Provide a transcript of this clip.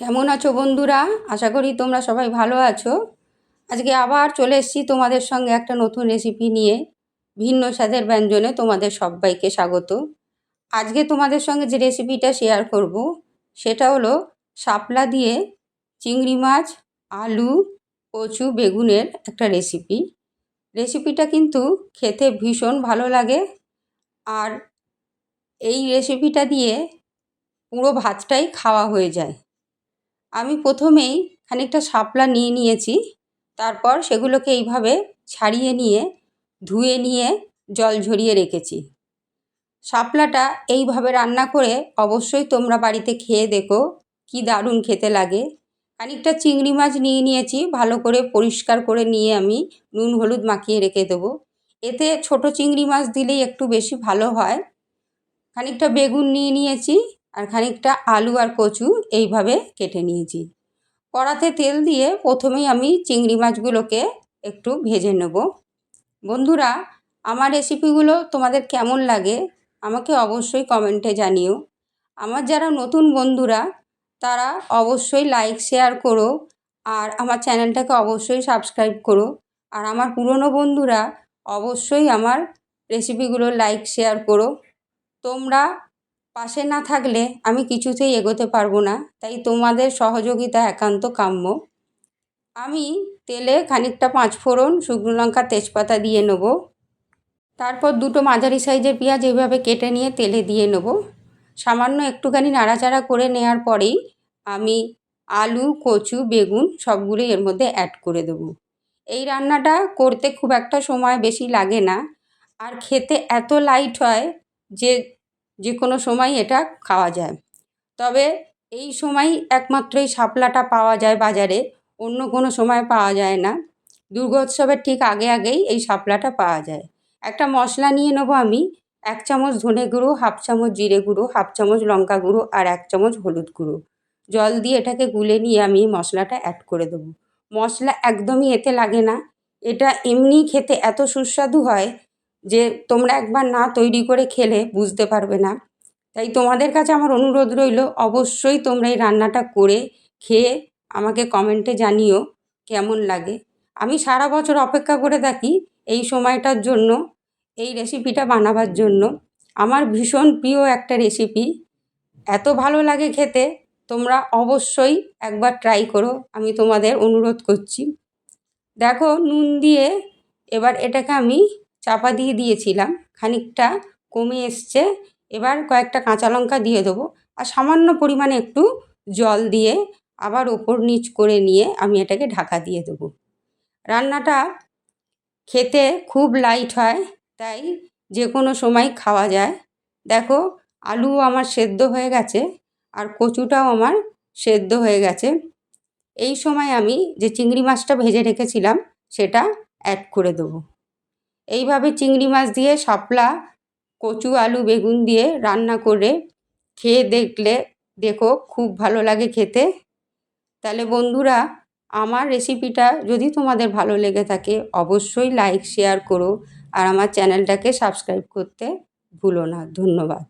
কেমন আছো বন্ধুরা? আশা করি তোমরা সবাই ভালো আছো। আজকে আবার চলে এসেছি তোমাদের সঙ্গে একটা নতুন রেসিপি নিয়ে। ভিন্ন স্বাদের ব্যঞ্জনে তোমাদের সবাইকে স্বাগত। আজকে তোমাদের সঙ্গে যে রেসিপিটা শেয়ার করব, সেটা হলো শাপলা দিয়ে চিংড়ি মাছ, আলু, কচু, বেগুনের একটা রেসিপি রেসিপিটা কিন্তু খেতে ভীষণ ভালো লাগে। আর এই রেসিপিটা দিয়ে পুরো ভাতটাই খাওয়া হয়ে যায়। আমি প্রথমেই খানিকটা শাপলা নিয়ে নিয়েছি, তারপর সেগুলোকে এইভাবে ছাড়িয়ে নিয়ে, ধুয়ে নিয়ে জল ঝরিয়ে রেখেছি। শাপলাটা এইভাবে রান্না করে অবশ্যই তোমরা বাড়িতে খেয়ে দেখো, কি দারুণ খেতে লাগে। খানিকটা চিংড়ি মাছ নিয়ে নিয়েছি, ভালো করে পরিষ্কার করে নিয়ে আমি নুন হলুদ মাখিয়ে রেখে দেবো। এতে ছোট চিংড়ি মাছ দিলেই একটু বেশি ভালো হয়। খানিকটা বেগুন নিয়ে নিয়েছি আর খানিকটা আলু আর কচু এইভাবে কেটে নিয়েছি। কড়াতে তেল দিয়ে প্রথমেই আমি চিংড়ি মাছগুলোকে একটু ভেজে নেব। বন্ধুরা, আমার রেসিপিগুলো তোমাদের কেমন লাগে আমাকে অবশ্যই কমেন্টে জানিও। আমার যারা নতুন বন্ধুরা, তারা অবশ্যই লাইক শেয়ার করো আর আমার চ্যানেলটাকে অবশ্যই সাবস্ক্রাইব করো। আর আমার পুরনো বন্ধুরা, অবশ্যই আমার রেসিপিগুলো লাইক শেয়ার করো। তোমরা পাশে না থাকলে আমি কিছুতেই এগোতে পারব না, তাই তোমাদের সহযোগিতা একান্ত কাম্য। আমি তেলে খানিকটা পাঁচফোড়ন শুকনো লঙ্কা তেজপাতা দিয়ে নেব। তারপর দুটো মাঝারি সাইজের পেঁয়াজ এইভাবে কেটে নিয়ে তেলে দিয়ে নেব। সামান্য একটুখানি নাড়াচাড়া করে নেওয়ার পরেই আমি আলু, কচু, বেগুন সবগুলোই এর মধ্যে অ্যাড করে দেবো। এই রান্নাটা করতে খুব একটা সময় বেশি লাগে না। আর খেতে এত লাইট হয় যে যে কোনো সময় এটা খাওয়া যায়। তবে এই সময় একমাত্র এই শাপলাটা পাওয়া যায় বাজারে, অন্য কোনো সময় পাওয়া যায় না। দুর্গোৎসবের ঠিক আগে আগেই এই শাপলাটা পাওয়া যায়। একটা মশলা নিয়ে নেব আমি, এক চামচ ধনে গুঁড়ো, হাফ চামচ জিরে গুঁড়ো, হাফ চামচ লঙ্কা গুঁড়ো আর এক চামচ হলুদ গুঁড়ো। জল দিয়ে এটাকে গুলে নিয়ে আমি মশলাটা অ্যাড করে দেবো। মশলা একদমই এতে লাগে না। এটা এমনি খেতে এত সুস্বাদু হয় যে তোমরা একবার না তৈরি করে খেলে বুঝতে পারবে না। তাই তোমাদের কাছে আমার অনুরোধ রইল, অবশ্যই তোমরা এই রান্নাটা করে খেয়ে আমাকে কমেন্টে জানিও কেমন লাগে। আমি সারা বছর অপেক্ষা করে থাকি এই সময়টার জন্য, এই রেসিপিটা বানাবার জন্য। আমার ভীষণ প্রিয় একটা রেসিপি এত ভালো লাগে খেতে, তোমরা অবশ্যই একবার ট্রাই করো, আমি তোমাদের অনুরোধ করছি। দেখো, নুন দিয়ে এবার এটাকে আমি চাপা দিয়ে দিয়েছিলাম, খানিকটা কমে এসছে, এবার কয়েকটা কাঁচা লঙ্কা দিয়ে দেবো। আর সামান্য পরিমাণে একটু জল দিয়ে আবার ওপর নিচ করে নিয়ে আমি এটাকে ঢাকা দিয়ে দেবো। রান্নাটা খেতে খুব লাইট হয়, তাই যে কোনো সময় খাওয়া যায়। দেখো আলু আমার সেদ্ধ হয়ে গেছে, আর কচুটাও আমার সেদ্ধ হয়ে গেছে। এই সময় আমি যে চিংড়ি মাছটা ভেজে রেখেছিলাম, সেটা অ্যাড করে দেবো। এইভাবে চিংড়ি মাছ দিয়ে শাপলা, কচু, আলু, বেগুন দিয়ে রান্না করে খেয়ে দেখলে দেখো খুব ভালো লাগে খেতে। তাহলে বন্ধুরা, আমার রেসিপিটা যদি তোমাদের ভালো লেগে থাকে, অবশ্যই লাইক শেয়ার করো আর আমার চ্যানেলটাকে সাবস্ক্রাইব করতে ভুলো না। ধন্যবাদ।